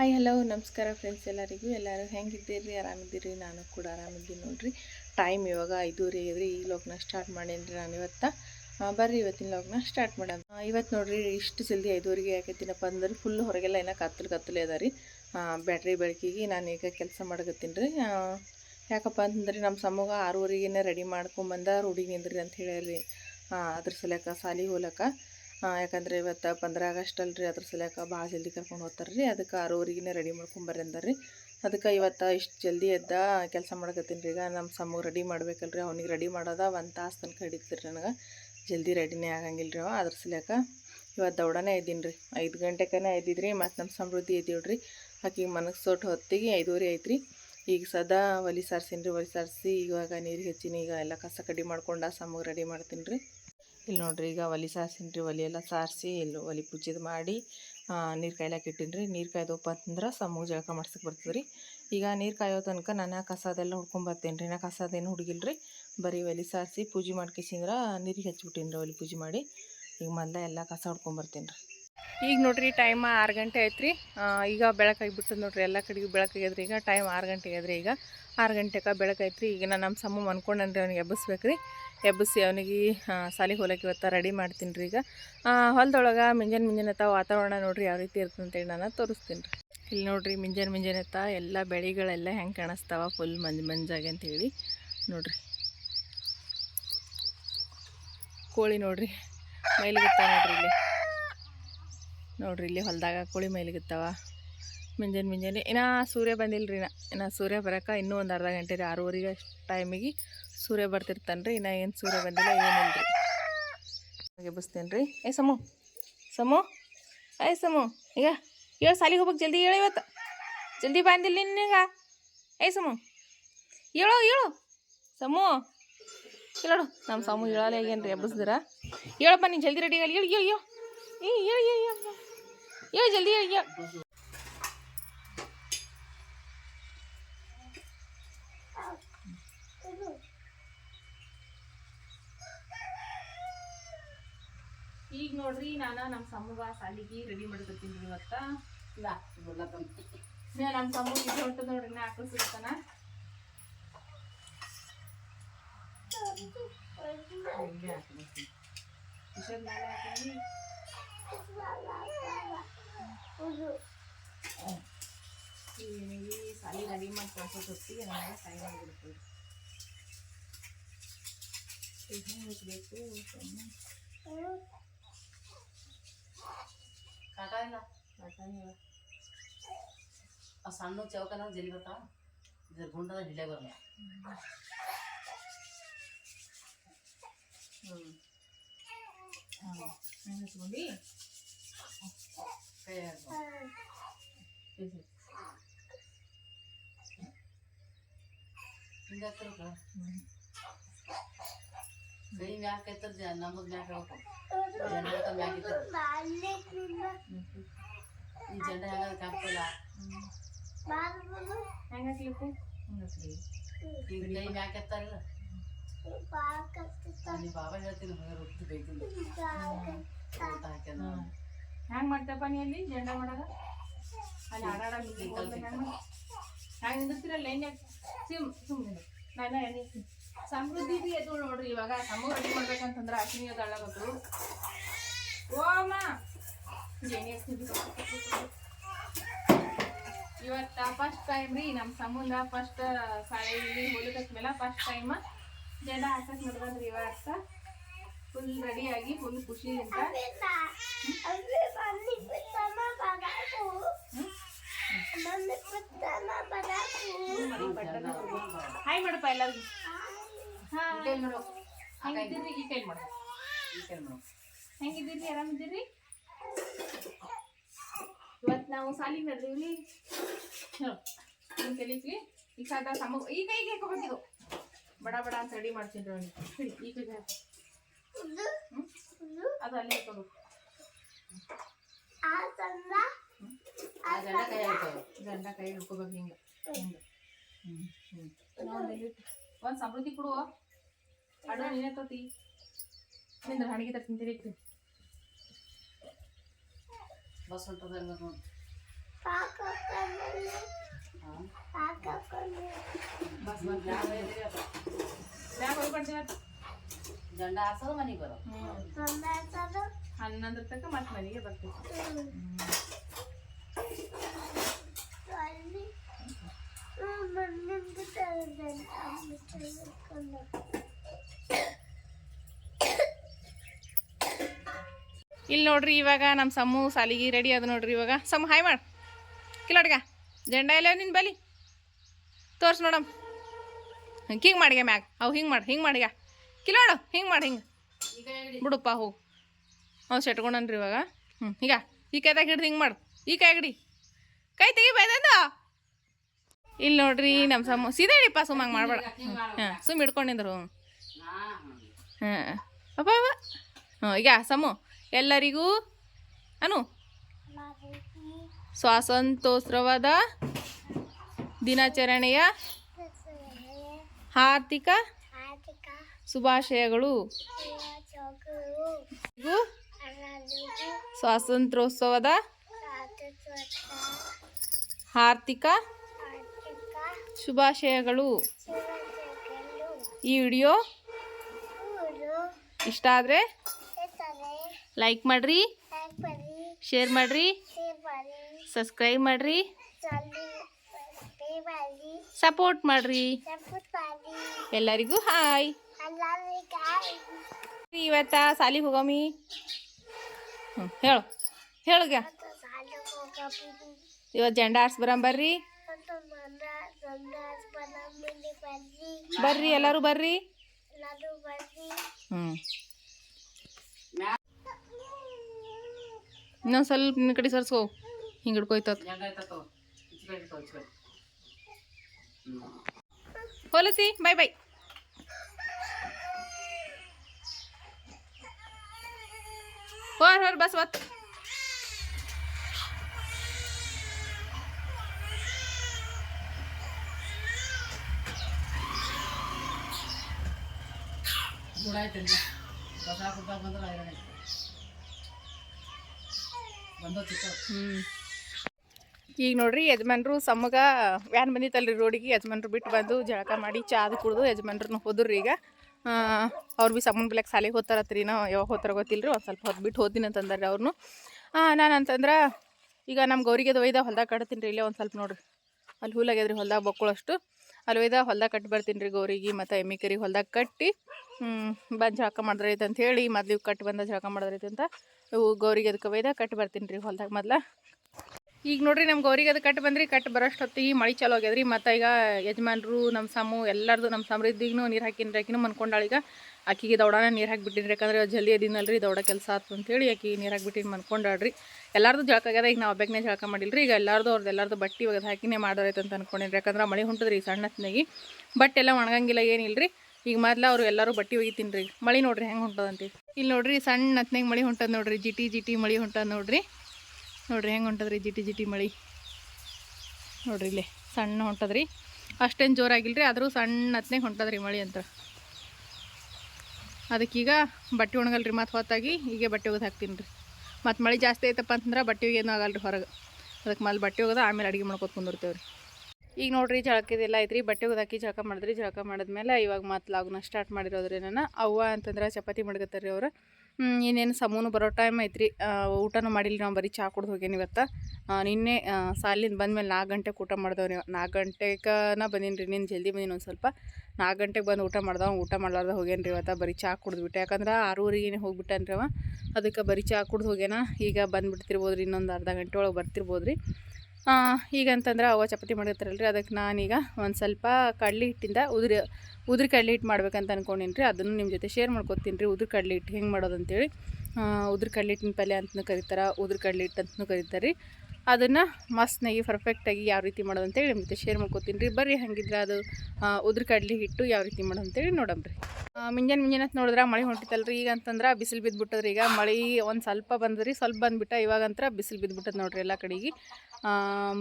Hi hello ನಮಸ್ಕಾರ friends ಎಲ್ಲರಿಗೂ. ಎಲ್ಲರೂ ಹೆಂಗಿದ್ದೀರಿ? ಆರಾಮಿದ್ದೀರಿ? ನಾನು ಕೂಡ ಆರಾಮಿದ್ದೀನಿ ನೋಡಿರಿ. ಟೈಮ್ ಇವಾಗ ಐದೂವರೆ ಇದ್ರಿ ಈ ಲೋಗ್ನ ಸ್ಟಾರ್ಟ್ ಮಾಡೇನ್ರಿ ನಾನು ಇವತ್ತು. ಬರ್ರಿ ಇವತ್ತಿನ ಲೋಗ್ನ ಸ್ಟಾರ್ಟ್ ಮಾಡೋಣ. ಇವತ್ತು ನೋಡಿರಿ ಇಷ್ಟು ಜಲ್ದಿ ಐದೂವರೆಗೆ ಯಾಕೈತಿನಪ್ಪ ಅಂದ್ರೆ ಫುಲ್ ಹೊರಗೆಲ್ಲ ಏನೋ ಕತ್ತಲು ಕತ್ತಲೆ ಅದ ರೀ ಬ್ಯಾಟ್ರಿ ಬೆಳಕಿಗೆ ನಾನು ಈಗ ಕೆಲಸ ಮಾಡಕತ್ತೀನಿ ರೀ ಯಾಕಪ್ಪ ಅಂತಂದ್ರೆ ನಮ್ಮ ಸಮೂಹ ಆರೂವರೆಗೇನೆ ರೆಡಿ ಮಾಡ್ಕೊಂಬಂದ ರೂಢಿಗೆ ನಿಂದ್ರಿ ಅಂತ ಹೇಳಿ ಅದ್ರ ಸಲಕ ಸಾಲಿ ಹೋಲಕ ಯಾಕಂದ್ರೆ ಇವತ್ತು ಪಂದ್ರ ಆಗಸ್ಟ್ ಅಲ್ರಿ ಅದ್ರ ಸಲಕ ಭಾಳ ಜಲ್ದಿ ಕರ್ಕೊಂಡು ಹೋಗ್ತಾರೆ ರೀ ಅದಕ್ಕೆ ಆರೂವರೆಗೆ ರೆಡಿ ಮಾಡ್ಕೊಂಬರ್ರಿ ರೀ ಅದಕ್ಕೆ ಇವತ್ತು ಇಷ್ಟು ಜಲ್ದಿ ಎದ್ದ ಕೆಲಸ ಮಾಡಕತ್ತೀನಿ ರೀ. ಈಗ ನಮ್ಮ ಸಮ್ಮ ರೆಡಿ ಮಾಡ್ಬೇಕಲ್ರಿ. ಅವ್ನಿಗೆ ರೆಡಿ ಮಾಡೋದ ಒಂದು ತಾಸು ತನಕ ಹಿಡಿತೀರಿ ನನಗೆ. ಜಲ್ದಿ ರೆಡಿನೇ ಆಗಂಗಿಲ್ಲ ರೀ ಅವ. ಅದ್ರ ಸಲಕ ಇವತ್ತು ದೌಡನೇ ಇದ್ದೀನಿ ರೀ. ಐದು ಗಂಟೆಕನೇ ಎದ್ದಿದ್ರಿ, ಮತ್ತು ನಮ್ಮ ಸಮೃದ್ಧಿ ಎದ್ದಿವ್ರಿ ಆಕಿಗೆ ಮನಸ್ಸು ಸೊಟ್ಟು ಹೊತ್ತಿಗೆ ಐದೂವರೆ ಐತ್ರಿ. ಈಗ ಸದಾ ಒಲಿ ಸಾರ್ಸೀನಿ ರೀ ಒಲಿ ಸಾರಿಸಿ. ಇವಾಗ ನೀರು ಹೆಚ್ಚಿನ, ಈಗ ಎಲ್ಲ ಕಸ ಕಡ್ಡಿ ಮಾಡ್ಕೊಂಡು ಸಮ್ಮಗೆ ರೆಡಿ ಮಾಡ್ತೀನಿ ರೀ ಇಲ್ಲಿ ನೋಡ್ರಿ, ಈಗ ಒಲಿ ಸಾರ್ಸೀನಿ ರೀ ಒಲಿ ಎಲ್ಲ ಸಾರಿಸಿ ಇಲ್ಲಿ ಒಲಿ ಪೂಜೆದು ಮಾಡಿ ನೀರು ಕಾಯ್ಲಾಕ ಇಟ್ಟಿನಿ ರೀ ನೀರು ಕಾಯ್ದಪ್ಪ ಅಂತಂದ್ರೆ ಸಮೂಹ ಜಳಕ ಮಾಡ್ಸಕ್ಕೆ ಬರ್ತದೆ ರೀ ಈಗ ನೀರು ಕಾಯೋ ತನಕ ನಾನು ಕಸದೆಲ್ಲ ಹುಡ್ಕೊಂಬರ್ತೇನೆ ರೀ ನಾ ಕಸದೇನು ಹುಡುಗಿಲ್ಲ ರೀ ಬರೀ ಒಲಿ ಸಾರಿಸಿ ಪೂಜೆ ಮಾಡ್ಕೇಸಿಂದ್ರೆ ನೀರಿಗೆ ಹಚ್ಚಿಬಿಟ್ಟಿನಿ ರೀ ಒಲಿ ಪೂಜೆ ಮಾಡಿ. ಈಗ ಮೊದಲ ಎಲ್ಲ ಕಸ ಹುಡ್ಕೊಂಬರ್ತೀನಿ ರೀ ಈಗ ನೋಡ್ರಿ ಟೈಮ್ ಆರು ಗಂಟೆ ಐತ್ರಿ ಆ, ಈಗ ಬೆಳಕಾಗಿಬಿಟ್ಟು ನೋಡ್ರಿ ಎಲ್ಲ ಕಡೆಗೂ ಬೆಳಕಾಗ್ಯದ್ರಿ ಈಗ ಟೈಮ್ ಆರು ಗಂಟೆ ಆಗ್ಯದ್ರಿ ಈಗ. ಆರು ಗಂಟೆಗೆ ಬೆಳಕೈತ್ರಿ ಈಗ ನಾನು ನಮ್ಮ ಸಮ್ಮ ಅನ್ಕೊಂಡನ್ರಿ ಅವ್ನಿಗೆ ಎಬ್ಬಿಸ್ಬೇಕ್ರಿ. ರೀ ಎಬ್ಬಸಿ ಅವನಿಗೆ ಸಾಲಿಗೆ ಹೋಲಕ್ಕೆ ಇವತ್ತು ರೆಡಿ ಮಾಡ್ತೀನಿ ರೀ ಈಗ ಹೊಲದೊಳಗೆ ಮಿಂಜನ್ ಮುಂಜಾನೆ ವಾತಾವರಣ ನೋಡ್ರಿ ಯಾವ ರೀತಿ ಇರ್ತದೆ ಅಂತೇಳಿ ನಾನು ತೋರಿಸ್ತೀನಿ ರೀ ಇಲ್ಲಿ ನೋಡ್ರಿ ಮಿಂಜನ್ ಮುಂಜಾನೆ ಎತ್ತ ಎಲ್ಲ ಬೆಳೆಗಳೆಲ್ಲ ಹೆಂಗೆ ಕಾಣಿಸ್ತಾವ ಫುಲ್ ಮಂಜು ಮಂಜಾಗೆ ಅಂತೇಳಿ ನೋಡ್ರಿ. ಕೋಳಿ ನೋಡ್ರಿ ಮೈಲಿಗೆ ನೋಡ್ರಿ ಇಲ್ಲಿ. ನೋಡ್ರಿ, ಇಲ್ಲಿ ಹೊಲದಾಗ ಕೋಳಿ ಮೈಲಿಗಿತ್ತಾವ. ಮುಂಜಾನೆ ಮುಂಜಾನೆ. ಇನ್ನ ಸೂರ್ಯ ಬಂದಿಲ್ಲ ರೀ ಇನ್ನು ಸೂರ್ಯ ಬರೋಕೆ ಇನ್ನೂ ಒಂದು ಅರ್ಧ ಗಂಟೆ ರೀ. ಆರೂವರೆಗೆ ಟೈಮಿಗೆ ಸೂರ್ಯ ಬರ್ತಿರ್ತಾನೆ ರೀ ಇನ್ನ ಏನು ಸೂರ್ಯ ಬಂದಿಲ್ಲ ಏನಿಲ್ಲ ರೀ ಎಬ್ಬಿಸ್ತೇನೆ ರೀ ಏ ಸಮು ಸಮು ಐ ಸಮು, ಈಗ ಹೇಳ ಸಾಲಿಗೆ ಹೋಗ್ಬೇಕು ಜಲ್ದಿ ಹೇಳ ಇವತ್ತು. ಜಲ್ದಿ ಬಂದಿಲ್ಲ ನಿನ್ನೀಗ ಏ ಸಮು ಹೇಳು ಹೇಳು ಸಮು ಹೇಳೋಡು ನಮ್ಮ ಸಮು ಹೇಳಲ್ಲ ಏನು ರೀ ಎಬ್ಬಿಸ್ದಿರ ಹೇಳಪ್ಪ ನೀನು ಜಲ್ದಿ ರೆಡಿ ಆಗಲಿ ಹೇಳಿ ಹೇಳು ಹೇಳು ಏ ಹೇಳು ಹೇಳು ಜಲ್ದಿ ಹೇಳು ಹೇಳು ಈಗ ನೋಡ್ರಿ, ನಾನು ನಮ್ಮ ಸಮೂಹ ಸಾಲಿಗೆ ರೆಡಿ ಮಾಡ್ಕೊತೀನಿ ಇವತ್ತ. ನಮ್ಮ ಸಮೂಹ ಇದು ಹೊಂಟದ ನೋಡ್ರಿ, ನಾ ಆಕಳು ಸಿಗ್ತಾನ ಇವನಿಗೆ ಸಾಲಿ ರೆಡಿ ಮಾಡಿ ಕಳ್ಸೋ ಹೊತ್ತಿಗೆ ನನಗೆ ಟೈಮ್ ಆಗಿಬಿಡ್ತದೆ ಈಗ ಹೆಂಗೆ ಬೇಕು ಕಾಟ ಇಲ್ಲ ಸುಮ್ಮನೆ ಆ ಸಣ್ಣ ಚೌಕನ ಜಲ್ಲಿ ಬರ್ತಾವ ಇದ್ರ ಗುಂಡದ ಹಿಡಿಯ ಬರಲ್ಲ ಹ್ಞೂ ಹಾಂ ಹೆಂಗೆ ಹಚ್ಕೊಂಡು ಕೈ ಹಾಕ್ಬಾರ್ದು. ಹಿಂಗ್ ಹಾಕ್ತಿರಕ್ಕ? ಕೈ ಮ್ಯಾಕ್ ಐತದ ನಮ್ಮದ್ ಮ್ಯಾಕ್ ಹೇಳ್ಬೇಕು ಜಂಡ ಹಿಡ್ಕೊಂಡ್ ಮ್ಯಾಕ್ ಇರ್ತದ ಈ ಜಂಡ ಹೆಂಗ ಕಾಪ್ತಲ್ಲ ಹೆಂಗೆ ಹಚ್ಲಿಕ್ಕೆ ಹಿಂಗೆ ಹಚ್ಲಿ ಈಗ ಕೈ ಮ್ಯಾಕ್ ಎತ್ತಾರಲ್ಲ ನೀ ಬಾಬಾ ಹೇಳ್ತೀನಿ ಮಗ ರೊಟ್ಟಿ ಬೈತೀನಿ ಊಟ ಹಾಕ್ಯಾನ ಹೆಂಗೆ ಮಾಡ್ತೇಪ್ಪ ನೀ ಅಲ್ಲಿ? ಜಂಡ ಮಾಡಾಗ ಅಲ್ಲಿ ಆಡಾಡ ಹೆಂಗೆ ನಿಂದಿರ್ತೀರಲ್ಲ ಎಣ್ಣೆ ಸಿಮ್ ಸುಮ್ಮನೆ ನಾನು ಎಣ್ಣೆ ಸಮೃದ್ಧಿ ಬಿ ಎದ್ದು ನೋಡ್ರಿ ಇವಾಗ. ಸಮ ರೆಡಿ ಮಾಡ್ಬೇಕಂತಂದ್ರೆ ಅಶ್ವಿನಿ ಅದು ಓಮ ಎಣ್ಣೆ. ಇವತ್ತ ಫಸ್ಟ್ ಟೈಮ್ ರೀ ನಮ್ಮ ಸಂಬಂಧ ಫಸ್ಟ್ ಸಾಲಿ ಹೋಲಿಕತ್ಮೇಲೆ ಫಸ್ಟ್ ಟೈಮ್ ಜನ ಹಾಕಕ್ ನಡ್ಬಂದ್ರಿ ಇವತ್ತ. ಫುಲ್ ರೆಡಿಯಾಗಿ ಫುಲ್ ಖುಷಿಯಿಂದ ಹಾಯ್ ಮಾಡಪ್ಪ ಎಲ್ಲರಿಗೂ ಈ ಕೈ ಮಾಡು ಹೆಂಗಿದ್ದೀರಿ ಈ ಕೈ ಮಾಡು ಈ ಕೈ ಮಾಡು ಹೆಂಗಿದ್ದೀರಿ ಆರಾಮಿದ್ದೀರಿ ಇವತ್ತು ನಾವು ಸಾಲಿಗೆ ನಡ್ದೀವ್ರಿ ಹೇಳು ನಿಮ್ಮ ಕಲೀತ್ವಿ ಈಗ ಸಾದ ಸಮ ಈಗ ಈಗ ಹಾಕೋಬೇಕಿದು ಬಡ ಬಡ ಅಂತ ರೆಡಿ ಮಾಡ್ತೀನಿ ರೀ ಅವ್ನಿಗೆ ಹಿಡಿ ಈ ಕೈಗೆ ಹಾಕು ಹ್ಮ್? ಅದು ಅಲ್ಲೇ ತಗೋ ಗಂಡ ಕೈ ಗಂಡ ಕೈ ಹಿಡ್ಕೋಬೇಕು ಹಿಂಗೆ. ಹಿಂಗೆ. ಒಂದು ಸಮೃದ್ಧಿ ಕೊಡುವ. ಅಡು ನೀನೇ ತೋತಿ. ನಿಂದ್ರ ಹಣಿಗೆ ತರ ತಿಂತೀರಿ ಬಸ್ ಹೊಂಟದ ನೋಡಿ ಬಸ್ ಬಂದ ಬ್ಯಾಗ್ ಹೋಗಿ ಬರ್ತೀವಿ ಜಂಡ ಹಾರ್ಸೋದು ಮನೆಗೆ ಬರೋ ಹನ್ನೊಂದರ ತನಕ ಮತ್ತೆ ಮನೆಗೆ ಬರ್ತೈತಿ ಇಲ್ಲಿ ನೋಡ್ರಿ ಇವಾಗ ನಮ್ಮ ಸಮ್ಮು ಸಾಲಿಗೆ ರೆಡಿ ಅದು ನೋಡ್ರಿ ಇವಾಗ. ಸಮ್ಮು ಹಾಯ್ ಮಾಡು. ಕಿಲೋಡ್ಗ ಜಂಡ ಇಲ್ಲ ನಿನ್ ಬಲಿ. ತೋರ್ಸ್ ನೋಡಮ್. ಹಿಂಗೆ ಮಾಡಿಗೆ ಮ್ಯಾಗ. ಅವು ಹಿಂಗೆ ಮಾಡಿ ಹಿಂಗೆ ಮಾಡಿಗ. ಕಿಲೋಡು ಹಿಂಗೆ ಮಾಡಿ ಹಿಂಗೆ. ಬಿಡಪ್ಪ ಹೋಗು ಅವ್ನು ಸೆಟ್ಕೊಂಡನ್ರಿ ಇವಾಗ. ಹ್ಞೂ ಈಗ. ಈ ಕೈದಾಗ ಹಿಡ್ದು ಹಿಂಗೆ ಮಾಡು. ಈ ಕೈ ಹಿಡಿ. ಕೈ ತೆಗಿ ಬೈದಂದು ಇಲ್ಲಿ ನೋಡ್ರಿ ನಮ್ಮ ಸಮ ಸೀದಾ ಹಿಡಿಪ್ಪ ಸುಮ್ಮಂಗೆ ಮಾಡ್ಬೇಡ. ಹಾಂ ಸುಮ್ಮ ಹಿಡ್ಕೊಂಡಿದ್ರು. ಹಾಂ ಹಾಂ ಅಪ್ಪ ಹ್ಞೂ ಈಗ ಸಮು ಎಲ್ಲರಿಗೂ ಅನು. ಸ್ವಾತಂತ್ರ್ಯೋತ್ಸವದ ದಿನಾಚರಣೆಯ ಹಾರ್ದಿಕ ಶುಭಾಶಯಗಳು. ಸ್ವಾತಂತ್ರ್ಯೋತ್ಸವದ ಆರ್ಥಿಕ ಶುಭಾಶಯಗಳು. ಈ ವಿಡಿಯೋ ಇಷ್ಟ ಆದರೆ ಲೈಕ್ ಮಾಡಿರಿ, ಶೇರ್ ಮಾಡಿರಿ, ಸಬ್ಸ್ಕ್ರೈಬ್ ಮಾಡಿರಿ, ಸಪೋರ್ಟ್ ಮಾಡಿರಿ. ಎಲ್ಲರಿಗೂ ಹಾಯ್. ಇವತ್ತ ಸಾಲಿಗೆ ಹೋಗಮಿ. ಹ್ಞೂ ಹೇಳು ಹೇಳುಗ ಇವತ್ತು ಜೆಂಡ ಆರ್ಸ್ ಬರಂಬರ್ರಿ ಬರ್ರಿ. ಎಲ್ಲರೂ ಬರ್ರಿ. ಹ್ಞೂ ಇನ್ನೊಂದು ಸ್ವಲ್ಪ ನಿನ್ನ ಕಡೆ ಸರ್ಸ್ಕೋ. ಹಿಂಗೆ ಹಿಡ್ಕೊಯ್ತದ ಜಂಡ ಆಯ್ತಾ ತಗೋ ಇಚ್ಕಡೆ ತಗೋ ಇಚ್ಕಡೆ ಹೋಲಸಿ ಬಾಯ್ ಬಾಯ್ ಹೋರ್ ಹೋರ್ ಬಸ್ ಒತ್ತು ಈಗ ನೋಡ್ರಿ ಯಜಮಾನ್ರು ಸಮ್ಮಗ ವ್ಯಾನ್ ಬಂದಿತ್ತಲ್ರಿ ರೋಡಿಗೆ ಯಜಮಾನ್ರು ಬಿಟ್ಟು ಬಂದು ಜಳಕ ಮಾಡಿ ಚಾ ಅದು ಕುಡ್ದು ಯಜಮಾನ್ರನ್ನ ಹೋದ್ರಿ ಈಗ. ಅವ್ರು ಭೀ ಸಮ್ಮನ್ ಬಿಲಕ್ಕೆ ಸಾಲಿಗೆ ಹೋಗ್ತಾರತ್ರಿ ನಾವು ಯಾವಾಗ ಹೋಗ್ತಾರ ಗೊತ್ತಿಲ್ಲ ರೀ ಒಂದು ಸ್ವಲ್ಪ ಹೊತ್ತು ಬಿಟ್ಟು ಹೋದಿನಿ ಅಂತಂದಾರೆ ಅವ್ರನ್ನು ನಾನು ಅಂತಂದ್ರೆ ಈಗ ನಮ್ಮ ಗೌರಿಗೆ ಒಯ್ದ ಹೊಲ್ದಾಗ ಕಟ್ತೀನಿ ರೀ ಇಲ್ಲೇ ಒಂದು ಸ್ವಲ್ಪ ನೋಡ್ರಿ. ಅಲ್ಲಿ ಹುಲ್ಲಾಗ್ಯದ್ರಿ ಹೊಲ್ದಾಗ ಬಕ್ಕೊಳ್ಳಷ್ಟು ಅಲ್ಲಿ ಒಯ್ದ ಹೊಲ್ದಾಗ ಕಟ್ಟಿ ಬರ್ತೀನಿ ರೀ ಗೌರಿಗೆ ಮತ್ತು ಎಮ್ಮಿ ಕರಿ ಹೊಲ್ದಾಗ ಕಟ್ಟಿ ಬಂದು ಜಳಕ ಮಾಡಿದ್ರೈತೆ ಅಂತ ಹೇಳಿ, ಮೊದ್ಲು ಕಟ್ಟಿ ಬಂದ ಜಳಕ ಮಾಡಿದ್ರೈತೆ ಅಂತ ಇವು ಗೌರಿಗೆ ಅದಕ್ಕೆ ಒಯ್ದ ಕಟ್ಟಿ ಬರ್ತೀನಿ ರೀ ಹೊಲ್ದಾಗ ಮೊದ್ಲ. ಈಗ ನೋಡ್ರಿ ನಮ್ಗೆ ಅವ್ರಿಗೆ ಅದು ಕಟ್ಟು ಬಂದ್ರಿ ಕಟ್ಟು ಬರೋಷ್ಟೊತ್ತಿಗೆ ಮಳೆ ಚಾಲು ಆಗ್ಯದ್ರಿ. ಮತ್ತು ಈಗ ಯಜಮಾನ್ರು ನಮ್ಮ ಸಾಮು, ಎಲ್ಲರದು ನಮ್ಮ ಸಮೃದ್ಧಿಗೂ ನೀರು ಹಾಕಿನ್ರಿ ಆಕಿನೂ ಮನ್ಕೊಂಡಾಳ ಈಗ. ಆಕಿಗೆ ದೌಡಾನ ನೀರು ಹಾಕಿಬಿಟ್ಟಿನಿ ಯಾಕಂದ್ರೆ ಜಲ್ದಿ ಅದಿನಲ್ರಿ ದೌಡ ಕೆಲಸ ಆತು ಅಂತೇಳಿ ಆಕಿ ನೀರು ಹಾಕಿಬಿಟ್ಟಿನಿ ಮನ್ಕೊಂಡಾಳ್ರಿ. ಎಲ್ಲರದು ಜಳಕ ಆಗ್ಯದ, ಈಗ ನಾವು ಒಬ್ಬನೇ ಜಳಕ ಮಾಡಿಲ್ರಿ. ಈಗ ಎಲ್ಲರದು ಅವ್ರದ್ದು ಎಲ್ಲರದು ಬಟ್ಟೆ ಒಗೆದು ಹಾಕಿನೇ ಮಾಡೋರೈತೆ ಅಂತ ಅನ್ಕೊಂಡಿನ್ರಿ ಯಾಕಂದ್ರೆ ಮಳೆ ಹೊಂಟದ್ರಿ ಈಗ ಸಣ್ಣ ಹೊತ್ನಾಗಿ ಬಟ್ ಎಲ್ಲ ಒಣಗಂಗಿಲ್ಲ, ಏನಿಲ್ರಿ. ಈಗ ಮೊದ್ಲು ಅವ್ರು ಎಲ್ಲರೂ ಬಟ್ಟೆ ಒಗಿತೀನಿ ರೀ ಮಳೆ ನೋಡ್ರಿ ಹೆಂಗೆ ಹೊಂಟದಂತೆ. ಇಲ್ಲಿ ನೋಡ್ರಿ ಸಣ್ಣ ಹೊತ್ನಾಗ ಮಳೆ ಹೊಂಟದ ನೋಡ್ರಿ, ಜಿಟಿ ಜಿಟಿ ಮಳೆ ಹೊಂಟದ ನೋಡ್ರಿ. ನೋಡ್ರಿ, ಹೆಂಗೆ ಹೊಂಟದ್ರಿ ಜಿಟಿ ಜಿಟಿ ಮಳೆ? ನೋಡ್ರಿ ಇಲ್ಲೇ, ಸಣ್ಣ ಹೊಂಟದ್ರಿ. ಅಷ್ಟೇನು ಜೋರಾಗಿಲ್ರಿ, ಆದರೂ ಸಣ್ಣ ಹತ್ತನೇ ಹೊಂಟದ್ರಿ ಮಳೆ ಅಂತ. ಅದಕ್ಕೀಗ ಬಟ್ಟೆ ಒಣಗಲ್ರಿ, ಮತ್ತು ಹೊತ್ತಾಗಿ ಈಗ ಬಟ್ಟೆ ಒಗೆದು ಹಾಕ್ತೀನಿ ರೀ ಮತ್ತು ಮಳೆ ಜಾಸ್ತಿ ಐತಪ್ಪ ಅಂತಂದ್ರೆ ಬಟ್ಟೆ ಏನೂ ಆಗಲ್ರಿ ಹೊರಗೆ. ಅದಕ್ಕೆ ಮಲ್ಲಿ ಬಟ್ಟೆ ಒಗೆದು ಆಮೇಲೆ ಅಡುಗೆ ಮಾಡ್ಕೊತ ಕುಂದಿರ್ತೇವೆ ರೀ ಈಗ ನೋಡ್ರಿ ಜಳಕಿದೆಲ್ಲ ಐತ್ರಿ, ಬಟ್ಟೆ ಹಾಕಿ ಜಳಕ ಮಾಡಿದ್ರಿ, ಜಳಕ ಮಾಡಿದ್ಮೇಲೆ ಇವಾಗ ಮತ್ತೆ ಲಾಗ್ನ ಸ್ಟಾರ್ಟ್ ಮಾಡಿರೋದ್ರಿ ನಾನು ಅವ್ವ ಅಂತಂದ್ರೆ ಚಪಾತಿ ಮಾಡ್ಕೊತಾರೆ ರೀ ಅವ್ರು. ಇನ್ನೇನು ಸಮೂನು ಬರೋ ಟೈಮ್ ಐತ್ರಿ. ಊಟನೂ ಮಾಡಿಲ್ಲ, ನಾವು ಬರೀ ಚಹಾ ಕುಡ್ದು ಹೋಗ್ಯಾನ ಇವತ್ತು. ನಿನ್ನೆ ಸಾಲಿನ ಬಂದ ಮೇಲೆ ನಾಲ್ಕು ಗಂಟೆಗೆ ಊಟ ಮಾಡ್ದವ್ರಿ ನಾಲ್ಕು ಗಂಟೆಗನ ಬಂದೀನಿ ರೀ ನಿನ್ನ ಜಲ್ದಿ ಬಂದೀನಿ ಒಂದು ಸ್ವಲ್ಪ. ನಾಲ್ಕು ಗಂಟೆಗೆ ಬಂದು ಊಟ ಮಾಡ್ದವ ಊಟ ಮಾಡ್ಲಾರ್ದ ಹೋಗ್ಯಾನ ರೀ ಇವತ್ತು, ಬರೀ ಚಹಾ ಕುಡಿದ್ಬಿಟ್ಟೆ ಯಾಕಂದ್ರೆ ಆರೂವರೆಗೆ ರೀ ಅವ. ಅದಕ್ಕೆ ಬರೀ ಚಹಾ ಕುಡ್ದು ಹೋಗ್ಯಾನ. ಈಗ ಬಂದುಬಿಡ್ತಿರ್ಬೋದು ರೀ ಇನ್ನೊಂದು ಅರ್ಧ ಗಂಟೆ ಒಳಗೆ ಬರ್ತಿರ್ಬೋದು ರೀ ಈಗ ಅಂತಂದ್ರೆ ಅವ ಚಪಾತಿ ಮಾಡಿರ್ತಾರಲ್ರಿ ಅದಕ್ಕೆ ನಾನೀಗ ಒಂದು ಸ್ವಲ್ಪ ಕಡಲೆ ಹಿಟ್ಟಿಂದ ಉದುರಿ ಉದುರಿ ಕಡಲೆ ಹಿಟ್ಟು ಮಾಡ್ಬೇಕಂತ ಅನ್ಕೊಂಡಿನಿ ಅದನ್ನು ನಿಮ್ಮ ಜೊತೆ ಶೇರ್ ಮಾಡ್ಕೊತೀನಿ ರೀ ಉದ್ರ ಕಡಲೆ ಹಿಟ್ಟು ಹೆಂಗೆ ಮಾಡೋದು ಅಂತೇಳಿ ಉದುರಿ ಕಡ್ಲಿ ಹಿಟ್ಟಿನ ಪಲ್ಯ ಅಂತಲೂ ಕರೀತಾರೆ ಉದ್ರ ಕಡಲೆ ಹಿಟ್ಟು ಅಂತಲೂ ಕರೀತಾರೆ ರೀ. ಅದನ್ನು ಮಸ್ತ್ನಾಗಿ ಪರ್ಫೆಕ್ಟಾಗಿ ಯಾವ ರೀತಿ ಮಾಡೋದು ಅಂತೇಳಿ ಜೊತೆ ಶೇರ್ ಮಾಡ್ಕೊತೀನಿ ರೀ. ಬರ್ರಿ ಹಂಗಿದ್ರೆ ಅದು ಉದ್ರ ಉದುರಿ ಕಡ್ಲಿ ಹಿಟ್ಟು ಯಾವ ರೀತಿ ಮಾಡೋದು ಅಂತೇಳಿ ನೋಡಮ್ರಿ ಮುಂಜಾನೆ ಮುಂಜಾನೆ ಅಂತ ನೋಡಿದ್ರೆ ಮಳೆ ಹೊಂಟಿತ್ತಲ್ರಿ ಈಗ ಅಂತಂದ್ರೆ ಬಿಸಿಲು ಬಿದ್ದುಬಿಟ್ಟದ್ರಿ ಈಗ ಮಳೆ ಒಂದು ಸ್ವಲ್ಪ ಬಂದ್ರಿ, ಸ್ವಲ್ಪ ಬಂದ್ಬಿಟ್ಟ ಇವಾಗಂತ್ರ ಬಿಸಿಲು ಬಿದ್ದುಬಿಟ್ಟದ ನೋಡ್ರಿ ಎಲ್ಲ ಕಡೆಗೆ.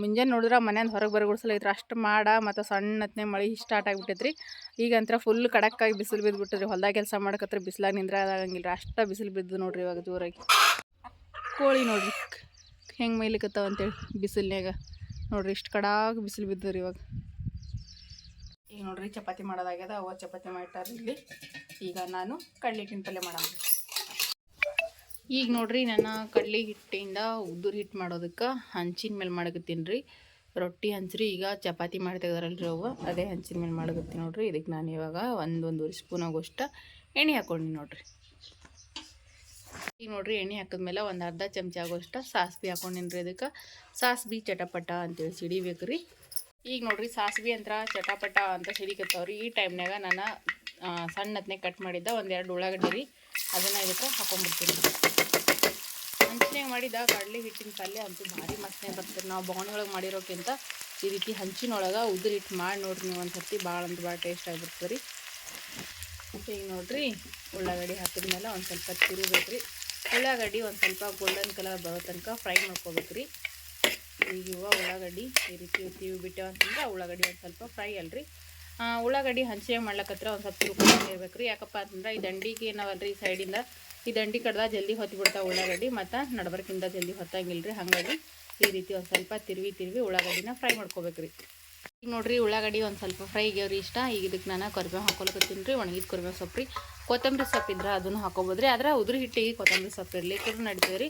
ಮುಂಜಾನೆ ನೋಡಿದ್ರೆ ಮನೆಯಿಂದ ಹೊರಗೆ ಬರಗೊಡ್ಸಲ್ಲ ಐತ್ರಿ. ಅಷ್ಟು ಮಾಡ ಮತ್ತು ಸಣ್ಣ ಹೊತ್ನ್ಯಾಗ ಮಳೆ ಸ್ಟಾರ್ಟ್ ಆಗಿಬಿಟ್ಟೈತ್ರಿ. ಈಗಂತ್ರ ಫುಲ್ ಕಡಕ್ಕಾಗಿ ಬಿಸಿಲು ಬಿದ್ದುಬಿಟ್ಟದ್ರಿ ಹೊಲ್ದಾಗ ಕೆಲಸ ಮಾಡಕತ್ರ ಬಿಸಿಲಾಗ ನಿಂದ್ರಾಗಂಗಿಲ್ಲ ಆಗಂಗಿಲ್ಲ ಅಷ್ಟು ಬಿಸಿಲು ಬಿದ್ದು ನೋಡ್ರಿ ಇವಾಗ ಜೋರಾಗಿ. ಕೋಳಿ ನೋಡ್ರಿ. ಹೆಂಗೆ ಮೇಯ್ಲಿಕತ್ತಾವ ಅಂತೇಳಿ ಬಿಸಿಲಿನಾಗ ನೋಡ್ರಿ ಇಷ್ಟು ಕಡಾಗ ಬಿಸಿಲು ಬಿದ್ದದ್ರಿ ಇವಾಗ. ಈಗ ನೋಡ್ರಿ ಚಪಾತಿ ಮಾಡೋದಾಗ್ಯದ ಅವ ಚಪಾತಿ ಮಾಡಿಟ್ಟಾರ ಇಲ್ಲಿ. ಈಗ ನಾನು ಕಡ್ಲೆ ಹಿಟ್ಟಿನ ಪಲ್ಯ ಮಾಡೋಣ ಈಗ ನೋಡ್ರಿ ನಾನು ಕಡ್ಲಿ ಹಿಟ್ಟಿಂದ ಉದುರು ಹಿಟ್ಟು ಮಾಡೋದಕ್ಕೆ ಹಂಚಿನ ಮೇಲೆ ಮಾಡಕತ್ತೀನಿ ರೀ ರೊಟ್ಟಿ ಹಂಚ್ರಿ ಈಗ ಚಪಾತಿ ಮಾಡಿ ತೆಗ್ದಾರಲ್ರಿ ಅವು ಅದೇ ಹಂಚಿನ ಮೇಲೆ ಮಾಡಕತ್ತೀನಿ ನೋಡ್ರಿ. ಇದಕ್ಕೆ ನಾನು ಇವಾಗ ಒಂದು ಒಂದೂವರೆ ಸ್ಪೂನ್ ಆಗೋಷ್ಟು ಎಣ್ಣೆ ಹಾಕೊಂಡಿ ನೋಡ್ರಿ. ಈಗ ನೋಡ್ರಿ ಎಣ್ಣೆ ಹಾಕಿದ್ಮೇಲೆ ಒಂದು ಅರ್ಧ ಚಮಚ ಆಗೋಷ್ಟು ಸಾಸ್ವಿ ಹಾಕೊಂಡಿನ್ರಿ ರೀ ಅದಕ್ಕೆ ಸಾಸ್ವಿ ಚಟಪಟ ಅಂತೇಳಿ ಸಿಡಿಬೇಕು ರೀ ಈಗ ನೋಡ್ರಿ ಸಾಸ್ವಿ ಅಂತ ಚಟಪಟ ಅಂತ ಸಿಡಿಕತ್ತವ್ರಿ. ಈ ಟೈಮ್ನಾಗ ನಾನು ಸಣ್ಣತ್ನೇ ಕಟ್ ಮಾಡಿದ್ದ ಒಂದೆರಡು ಉಳ್ಳಾಗಡ್ಡೆ ರೀ. ಅದನ್ನು ಇದಕ್ಕೆ ಹಾಕೊಂಡ್ಬಿಡ್ತೀನಿ. ಹಂಚಿನಾಗ ಮಾಡಿದ ಕಡಲೆ ಹಿಟ್ಟಿನ ಪಲ್ಯ ಅಂತೂ ಭಾರಿ ಮಸ್ತನೇ ಬರ್ತದೆ. ನಾವು ಬೊಗಣಿ ಒಳಗೆ ಮಾಡಿರೋಕ್ಕಿಂತ ಈ ರೀತಿ ಹಂಚಿನೊಳಗೆ ಉದ್ರಿ ಹಿಟ್ಟು ಮಾಡಿ ನೋಡ್ರಿ ನೀವು ಒಂದು ಸರ್ತಿ. ಭಾಳ ಅಂದ್ರೆ ಭಾಳ ಟೇಸ್ಟ್ ಆಗಿಬಿಡ್ತದೆ ರೀ ಈಗ ನೋಡ್ರಿ ಉಳ್ಳಾಗಡ್ಡಿ ಹಾಕಿದ್ಮೇಲೆ ಒಂದು ಸ್ವಲ್ಪ ತಿರುಗಬೇಕು ರೀ ಉಳ್ಳಾಗಡ್ಡಿ ಒಂದು ಸ್ವಲ್ಪ ಗೋಲ್ಡನ್ ಕಲರ್ ಬರೋ ತನಕ ಫ್ರೈ ಮಾಡ್ಕೋಬೇಕು ರೀ ಈಗ ಇವ ಉಳ್ಳಾಗಡ್ಡಿ ಈ ರೀತಿ ತಿವಿ ಬಿಟ್ಟೇವಂತಂದ್ರೆ ಉಳ್ಳಾಗಡ್ಡಿ ಒಂದು ಸ್ವಲ್ಪ ಫ್ರೈ ಅಲ್ರಿ. ಉಳ್ಳಾಗಡ್ಡಿ ಹಂಚಿಗೆ ಮಾಡ್ಲಕ್ಕತ್ರ ಒಂದು ಸ್ವಲ್ಪ ತಿರ್ಕೊಂಡು ಇರ್ಬೇಕು ರೀ ಯಾಕಪ್ಪ ಅಂತಂದ್ರೆ ಈ ದಂಡಿಗೆ ನಾವಲ್ರಿ ಸೈಡಿಂದ ಈ ದಂಡಿ ಕಡ್ದ ಜಲ್ದಿ ಹೊತ್ತಿ ಬಿಡ್ತಾವೆ ಉಳ್ಳಾಗಡ್ಡಿ, ಮತ್ತು ನಡಬರ್ಕಿಂತ ಜಲ್ದಿ ಹೊತ್ತಂಗಿಲ್ಲ ರೀ ಹಾಗಾಗಿ ಈ ರೀತಿ ಒಂದು ಸ್ವಲ್ಪ ತಿರುವಿ ತಿರುವಿ ಉಳ್ಳಾಗಡ್ಡಿನ ಫ್ರೈ ಮಾಡ್ಕೋಬೇಕು ರೀ ಈಗ ನೋಡ್ರಿ ಉಳ್ಳಾಗಡ್ಡಿ ಒಂದು ಸ್ವಲ್ಪ ಫ್ರೈ ಆಗ್ಯಾವ್ರಿ ಇಷ್ಟ. ಈಗ ಇದಕ್ಕೆ ನಾನು ಕರಿಬೇವು ಹಾಕೊಳಕತ್ತೀನಿ ರೀ, ಒಣಗಿದ ಕರಿಬೇವು ಸೊಪ್ಪು ರೀ. ಕೊತ್ತಂಬರಿ ಸೊಪ್ಪು ಇದ್ರೆ ಅದನ್ನು ಹಾಕೋಬೋದ್ರಿ. ಆದ್ರೆ ಉದುರು ಹಿಟ್ಟಿಗೆ ಕೊತ್ತಂಬರಿ ಸೊಪ್ಪು ಇರ್ಲಿಕ್ಕೂ ನಡೀತೀವಿ ರೀ.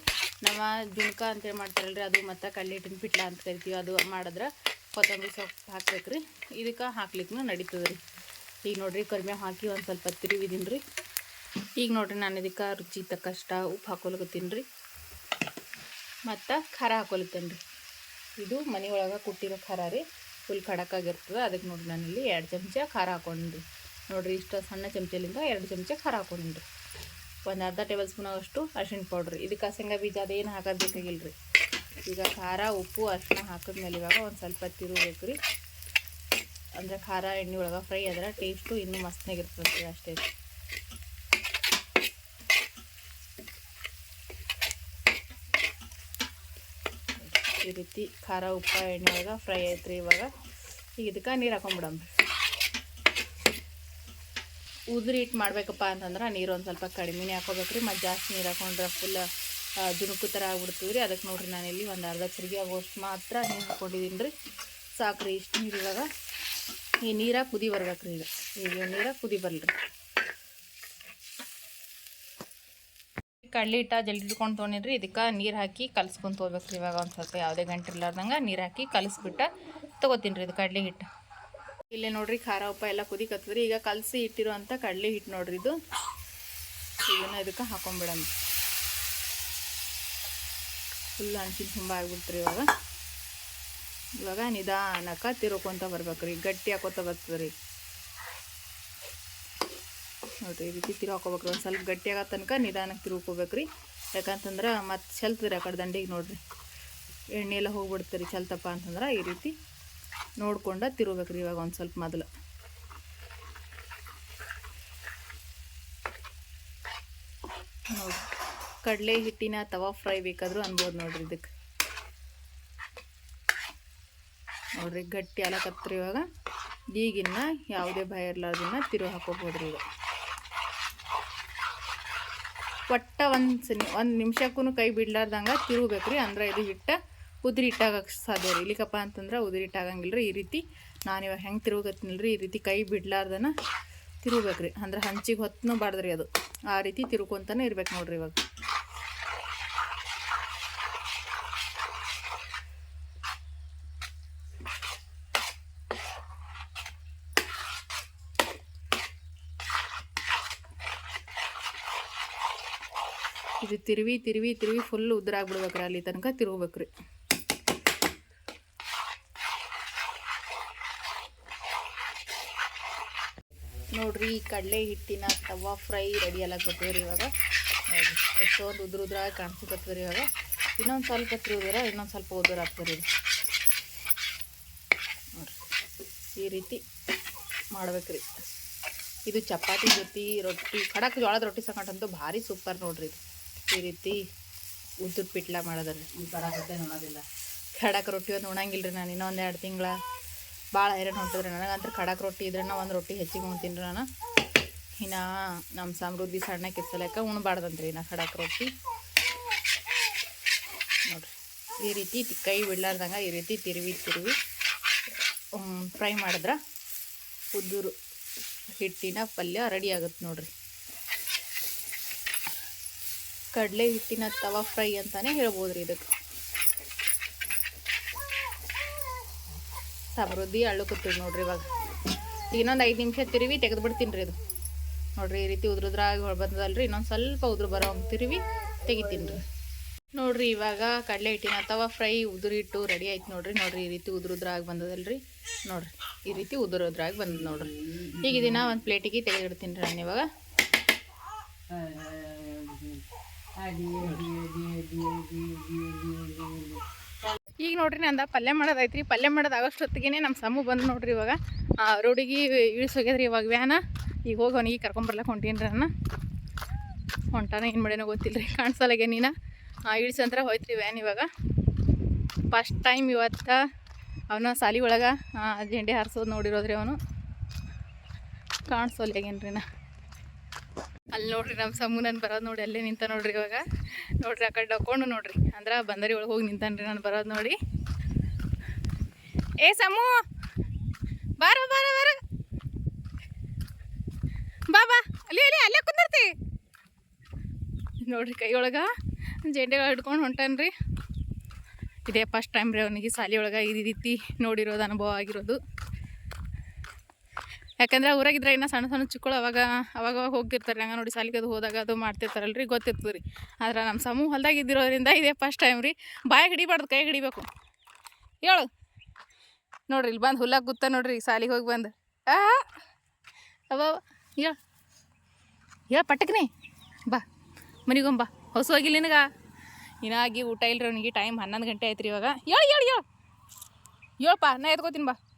ನಮ್ಮ ಜುಣ್ಕ ಅಂತೇಳಿ ಮಾಡ್ತಾರಲ್ರಿ, ಅದು ಮತ್ತು ಕಳ್ಳಿ ಹಿಟ್ಟಿನ ಪಿಟ್ಲ ಅಂತ ಕರಿತೀವಿ, ಅದು ಮಾಡಿದ್ರೆ ಕೊತ್ತಂಬರಿ ಸೊಪ್ಪು ಹಾಕ್ಬೇಕು ರೀ. ಇದಕ್ಕೆ ಹಾಕ್ಲಿಕ್ಕೂ ನಡೀತದೆ ರೀ. ಈಗ ನೋಡ್ರಿ ಕರಿಬೇವು ಹಾಕಿ ಒಂದು ಸ್ವಲ್ಪ ತಿರುವಿದೀನಿ ರೀ. ಈಗ ನೋಡ್ರಿ ನಾನು ಇದಕ್ಕೆ ರುಚಿ ತಕ್ಕಷ್ಟ ಉಪ್ಪು ಹಾಕೊಳಕತ್ತೀನಿ ರೀ. ಮತ್ತು ಖಾರ ಹಾಕೊಳತ್ತೇನೆ ರೀ. ಇದು ಮನೆ ಒಳಗೆ ಕುಟ್ಟಿರೋ ಖಾರ ರೀ. ಫುಲ್ ಖಡಕ್ಕಾಗಿರ್ತದೆ ಅದಕ್ಕೆ ನೋಡಿ ನಾನಿಲ್ಲಿ ಎರಡು ಚಮಚ ಖಾರ ಹಾಕೊಂಡು ನೋಡಿರಿ ಇಷ್ಟು ಸಣ್ಣ ಚಮಚಲಿಂದ ಎರಡು ಚಮಚ ಖಾರ ಹಾಕೊಂಡಿನಿ. ರೀ ಒಂದು ಅರ್ಧ ಟೇಬಲ್ ಸ್ಪೂನ್ ಅಷ್ಟು ಅರ್ಶಿಣ ಪೌಡ್ರ್. ಇದಕ್ಕೆ ಶೇಂಗಾ ಬೀಜ ಅದೇನು ಹಾಕೋದು ಬೇಕಾಗಿಲ್ಲ ರೀ ಈಗ ಖಾರ, ಉಪ್ಪು, ಅರಿಶಿಣ ಹಾಕಿದ್ಮೇಲೆ ಇವಾಗ ಒಂದು ಸ್ವಲ್ಪ ತಿರುಗಬೇಕು ರೀ. ಅಂದರೆ ಖಾರ, ಎಣ್ಣೆ ಒಳಗೆ ಫ್ರೈ ಆದ್ರೆ ಟೇಸ್ಟು ಇನ್ನೂ ಮಸ್ತ್ನಾಗಿರ್ತದೆ ಅಷ್ಟೇ ರೀ ಈ ರೀತಿ ಖಾರ, ಉಪ್ಪ, ಎಣ್ಣೆ ಒಳಗೆ ಫ್ರೈ ಆಯ್ತು ಇವಾಗ. ಈಗ ಇದಕ್ಕೆ ನೀರು ಹಾಕೊಂಡ್ಬಿಡಮ್ರಿ ಉದುರಿ ಹಿಟ್ಟು ಮಾಡಬೇಕಪ್ಪ ಅಂತಂದ್ರೆ ನೀರು ಒಂದು ಸ್ವಲ್ಪ ಕಡಿಮೆನೇ ಹಾಕೋಬೇಕು ರೀ ಮತ್ತು ಜಾಸ್ತಿ ನೀರು ಹಾಕೊಂಡ್ರೆ ಫುಲ್ ಜುಣುಕು ಥರ ಆಗ್ಬಿಡ್ತೀವಿ ರೀ ಅದಕ್ಕೆ ನಾನು ಇಲ್ಲಿ ಒಂದು ಅರ್ಧ ತಿರುಗಿ ಆಗೋಷ್ಟು ಮಾತ್ರ ನೀರು ಹಾಕೊಂಡಿದ್ದೀನಿ ರೀ ಸಾಕು ರೀ ಇಷ್ಟು ನೀರು ಇವಾಗ. ಈ ನೀರಾಗ ಕುದಿ ಬರ್ಬೇಕು ರೀ ಈಗ. ಈಗ ನೀರಾಗ ಕುದಿ ಬರಲಿ. ಕಡ್ಲೆ ಹಿಟ್ಟ ಜಲ್ದಿ ಇಟ್ಕೊಂಡು ತೊಗೊಂಡಿರಿ ಇದಕ್ಕೆ ನೀರು ಹಾಕಿ ಕಲಸ್ಕೊಂಡು ತೊಗೋಬೇಕು ರೀ ಇವಾಗ ಒಂದು ಸ್ವಲ್ಪ ಯಾವುದೇ ಗಂಟೆ ಇರ್ಲಾರ್ದಂಗೆ ನೀರು ಹಾಕಿ ಕಲಿಸ್ಬಿಟ್ಟು ತೊಗೋತೀನಿ ರೀ ಇದು ಕಡಲೆ ಹಿಟ್ಟು. ಇಲ್ಲೇ ನೋಡ್ರಿ ಖಾರ ಉಪ್ಪ ಎಲ್ಲ ಕುದಿಕತ್ತದ್ರಿ ಈಗ ಕಲಸಿ ಇಟ್ಟಿರೋ ಅಂಥ ಕಡಲೆ ಹಿಟ್ಟು ನೋಡ್ರಿ ಇದು. ಇದನ್ನು ಇದಕ್ಕೆ ಹಾಕೊಂಡ್ಬಿಡಮ್ ಫುಲ್ ಹಣ್ಸಿನ ತುಂಬ ಆಗ್ಬಿಡ್ತ್ರಿ ಇವಾಗ. ಇವಾಗ ನಿಧಾನಕ್ಕೆ ತಿರ್ಕೊಂತ ಬರ್ಬೇಕು ರೀ ಗಟ್ಟಿ ಹಾಕೋತ ಬರ್ತದ್ರಿ. ನೋಡ್ರಿ ಈ ರೀತಿ ತಿರು ಹಾಕೋಬೇಕ್ರಿ ಒಂದು ಸ್ವಲ್ಪ ಗಟ್ಟಿಯಾಗೋ ತನಕ ನಿಧಾನಕ್ಕೆ ರೀ. ಯಾಕಂತಂದ್ರೆ ಮತ್ತೆ ಚೆಲ್ತದ್ರಿ ಆ ಕಡೆ ದಂಡಿಗೆ ನೋಡಿರಿ. ಎಣ್ಣೆ ಎಲ್ಲ ಹೋಗ್ಬಿಡ್ತೀರಿ ಚಲ್ತಪ್ಪ ಅಂತಂದ್ರೆ ಈ ರೀತಿ ನೋಡ್ಕೊಂಡು ರೀ ಇವಾಗ ಒಂದು ಸ್ವಲ್ಪ ಮೊದಲು. ನೋಡಿ ಕಡಲೆ ಹಿಟ್ಟಿನ ತವಾ ಫ್ರೈ ಬೇಕಾದರೂ ಅನ್ಬೋದು ನೋಡ್ರಿ ಇದಕ್ಕೆ ನೋಡ್ರಿ ಗಟ್ಟಿ ಅಲಕತ್ರಿ ಇವಾಗ. ಈಗಿನ್ನ ಯಾವುದೇ ಭಯ ಇರಲಾರ್ದನ್ನ ತಿರು ಹಾಕೋಬೋದ್ರಿ ಈಗ ಒಟ್ಟ ಒಂದು ಒಂದು ನಿಮಿಷಕ್ಕೂ ಕೈ ಬಿಡ್ಲಾರ್ದಂಗೆ ತಿರುಗಬೇಕು ರೀ ಅಂದ್ರೆ ಇದು ಹಿಟ್ಟ ಉದುರಿ ಹಿಟ್ಟಾಗಕ್ಕೆ ಸಾಧ್ಯ ರೀ. ಇಲ್ಲಿಕಪ್ಪ ಅಂತಂದ್ರೆ ಉದುರಿ ಹಿಟ್ಟಾಗಂಗಿಲ್ಲ ರೀ ಈ ರೀತಿ. ನಾನು ಇವಾಗ ಹೆಂಗೆ ತಿರುಗತ್ನಿಲ್ಲ ರೀ ಈ ರೀತಿ ಕೈ ಬಿಡ್ಲಾರ್ದನ ತಿರುಗ್ಬೇಕು ರೀ ಅಂದ್ರೆ ಹಂಚಿಗೆ ಹೊತ್ತನೂ ಬಾರ್ದ್ರಿ ಅದು. ಆ ರೀತಿ ತಿರುಕೊಂತಾನೆ ಇರ್ಬೇಕು ನೋಡ್ರಿ ಇವಾಗ. ಇದು ತಿರುವಿ ತಿರುವಿ ತಿರುವಿ ಫುಲ್ ಉದ್ರಾಗ್ಬಿಡ್ಬೇಕ್ರಿ ಅಲ್ಲಿ ತನಕ, ತಿರುಗ್ಬೇಕ್ರಿ. ನೋಡ್ರಿ, ಈ ಕಡಲೆ ಹಿಟ್ಟಿನ ತವಾ ಫ್ರೈ ರೆಡಿ ಆಗ್ಲಕ್ಕೆ ರೀ ಇವಾಗ. ನೋಡ್ರಿ, ಎಷ್ಟೊಂದು ಉದ್ರ ಉದ್ರಾಗಿ ಕಾಣಿಸ್ಕೊತೀವ್ರಿ ಇವಾಗ. ಇನ್ನೊಂದು ಸ್ವಲ್ಪ ತಿರುಗಿದ್ರ, ಇನ್ನೊಂದು ಸ್ವಲ್ಪ ಉದುರ ರೀ ನೋಡ್ರಿ, ಈ ರೀತಿ ಮಾಡ್ಬೇಕ್ರಿ. ಇದು ಚಪಾತಿ ಜೊತೆ, ರೊಟ್ಟಿ, ಖಡಕ್ ಜೋಳದ ರೊಟ್ಟಿ ಸಂಗಟಂತೂ ಭಾರಿ ಸೂಪರ್ ನೋಡ್ರಿ ಇದು. ಈ ರೀತಿ ಉದ್ದು ಪಿಟ್ಲ ಮಾಡೋದ್ರಿ ನೋಡೋದಿಲ್ಲ. ಖಡಕ್ ರೊಟ್ಟಿ ಒಂದು ಉಣಂಗಿಲ್ಲ ರೀ ನಾನು ಇನ್ನೊಂದು ಎರಡು ತಿಂಗಳ. ಭಾಳ ಐರನ್ ಹೊಂಟದ್ರಿ ನನಗಂತೂ ಖಡಕ್ ರೊಟ್ಟಿ ಇದ್ರೆ ಒಂದು ರೊಟ್ಟಿ ಹೆಚ್ಚಿಗೆ ಉಣ್ತೀನಿ ರೀ ನಾನು ಇನ್ನು ನಮ್ಮ ಸಮೃದ್ಧಿ ಸಣ್ಣ ಕಿತ್ತಲಕ್ಕ ಉಣ್ಬಾರ್ದಂತ್ರಿ ಇನ್ನು ಖಡಕ್ ರೊಟ್ಟಿ. ನೋಡ್ರಿ ಈ ರೀತಿ ಕೈ ಬಿಡ್ಲಾರ್ದಂಗೆ ಈ ರೀತಿ ತಿರುವಿ ತಿರುವಿ ಫ್ರೈ ಮಾಡಿದ್ರೆ ಉದ್ದುರು ಹಿಟ್ಟಿನ ಪಲ್ಯ ರೆಡಿ ಆಗುತ್ತೆ ನೋಡ್ರಿ. ಕಡಲೆ ಹಿಟ್ಟಿನ ತವಾ ಫ್ರೈ ಅಂತಾನೆ ಹೇಳ್ಬೋದು ರೀ ಇದಕ್ಕೆ. ಸಮೃದ್ಧಿ ಅಳ್ಳುಕತ್ತೀವಿ ನೋಡ್ರಿ ಇವಾಗ. ಇನ್ನೊಂದು ಐದು ನಿಮಿಷ ತಿರುವಿ ತೆಗೆದು ಬಿಡ್ತೀನಿ ರೀ ಇದು. ನೋಡ್ರಿ ಈ ರೀತಿ ಉದ್ರದ್ರಾಗಿ ಹೊರ ಬಂದದಲ್ರಿ, ಇನ್ನೊಂದು ಸ್ವಲ್ಪ ಉದುರು ಬರೋ ಹಂಗೆ ತಿರುವಿ ತೆಗಿತೀನಿ ರೀ ನೋಡ್ರಿ ಇವಾಗ ಕಡಲೆ ಹಿಟ್ಟಿನ ತವಾ ಫ್ರೈ ಉದುರಿಟ್ಟು ರೆಡಿ ಆಯ್ತು ನೋಡ್ರಿ. ನೋಡ್ರಿ ಈ ರೀತಿ ಉದುರುದ್ರಾಗಿ ಬಂದದಲ್ರಿ. ನೋಡ್ರಿ, ಈ ರೀತಿ ಉದುರೋದ್ರಾಗಿ ಬಂದದ ನೋಡ್ರಿ. ಈಗ ಇದನ್ನ ಒಂದು ಪ್ಲೇಟಿಗೆ ತೆಗೆದಿಡ್ತೀನಿ ರೀ ನಾನು ಇವಾಗ ಈಗ ನೋಡ್ರಿ ನಂದ ಪಲ್ಯ ಮಾಡೋದೈತ್ರಿ. ಪಲ್ಯ ಮಾಡೋದು ಆಗೋಷ್ಟೊತ್ತಿಗೆ ನಮ್ಮ ಸಮು ಬಂದು ನೋಡ್ರಿ ಇವಾಗ. ರೋಡಿಗೆ ಇಳಿಸೋಗ್ಯದ್ರಿ ಇವಾಗ ವ್ಯಾನ. ಈಗ ಹೋಗಿ ಅವನಿಗೆ ಕರ್ಕೊಂಬರ್ಲಕ್ಕೆ ಹೊಂಟೀನಿ ರೀ ನಾನು ಹೊಂಟಾನ ಏನು ಮಾಡ್ಯಾನೋ ಗೊತ್ತಿಲ್ಲ ರೀ ಕಾಣಿಸಲ್ಲಾಗೆ ಇಳಿಸಂದ್ರೆ ಇಳಿಸಂತ್ರ ಹೋಯ್ತ್ರಿ ವ್ಯಾನ್ ಇವಾಗ. ಫಸ್ಟ್ ಟೈಮ್ ಇವತ್ತು ಅವನ ಸಾಲಿ ಒಳಗೆ ಜೆಂಡೆ ಹಾರಿಸೋದು ನೋಡಿರೋದ್ರಿ ಅವನು. ಕಾಣಿಸೋಲ್ಯಾಗೇನ್ರಿ ನಾ. ಅಲ್ಲಿ ನೋಡ್ರಿ ನಮ್ಮ ಸಮು ನಾನು ಬರೋದು ನೋಡಿ, ಅಲ್ಲೇ ನಿಂತ ನೋಡ್ರಿ ಇವಾಗ. ನೋಡ್ರಿ ಆ ಕಡೆ ಡಕ್ಕೊಂಡು ನೋಡ್ರಿ. ಅಂದ್ರೆ ಬಂದರಿ ಒಳಗೆ ಹೋಗಿ ನಿಂತಾನ್ರಿ ನಾನು ಬರೋದು ನೋಡಿ. ಏ ಸಮು, ಬಾರ ಬಾರ ಬಾರ. ಬಾ ಬಾ. ಅಲ್ಲಿ ಅಲ್ಲಿ, ಅಲ್ಲೇ ಕುಂದಿರ್ತಿ. ನೋಡ್ರಿ ಕೈಯೊಳಗೆ ಜೆಂಡೆ ಹಿಡ್ಕೊಂಡು ಹೊಂಟಾನ್ರಿ. ಇದೇ ಫಸ್ಟ್ ಟೈಮ್ ರೀ ಅವನಿಗೆ ಸಾಲಿ ಒಳಗೆ ಈ ರೀತಿ ನೋಡಿರೋದು ಅನುಭವ ಆಗಿರೋದು. ಯಾಕಂದ್ರೆ ಊರಾಗಿದ್ರೆ ಇನ್ನೂ ಸಣ್ಣ ಸಣ್ಣ ಚಿಕ್ಕಳು ಅವಾಗ ಅವಾಗ ಹೋಗ್ತಿರ್ತಾರೆ. ಹಂಗೆ ನೋಡಿ ಸಾಲಿಗೆ ಅದು ಹೋದಾಗ ಅದು ಮಾಡ್ತಿರ್ತಾರಲ್ರಿ ಗೊತ್ತಿರ್ತದೆ ರೀ ಆದ್ರೆ ನಮ್ಮ ಸಮೂಹ ಹೊಲ್ದಾಗ ಇದ್ದಿರೋದ್ರಿಂದ ಇದೇ ಫಸ್ಟ್ ಟೈಮ್ ರೀ. ಬಾಯಾಗ ಹಿಡಿಬಾರ್ದು, ಕೈ ಹಿಡಿಬೇಕು. ಹೇಳು. ನೋಡ್ರಿ, ಇಲ್ಲಿ ಬಂದು ಹುಲ್ಲಾಗ ಗುತ್ತ ನೋಡ್ರಿ, ಸಾಲಿಗೆ ಹೋಗಿ ಬಂದು. ಆ, ಅವ, ಹೇಳು. ಹೇಳು ಪಟ್ಟಕ್ನಿ ಬಾ ಮನಿಗೊಂಬ ಹೊಸ ಹೋಗಿಲ್ಲ ನಿನಗ? ಇನ್ನಾಗಿ ಊಟ ಇಲ್ರಿ ಅವನಿಗೆ, ಟೈಮ್ ಹನ್ನೊಂದು ಗಂಟೆ ಆಯ್ತು ರೀ ಇವಾಗ. ಹೇಳು ಹೇಳು ಹೇಳು. ಹೇಳಪ್ಪ, ನಾ ಎತ್ಕೋತೀನಿ ಬಾ.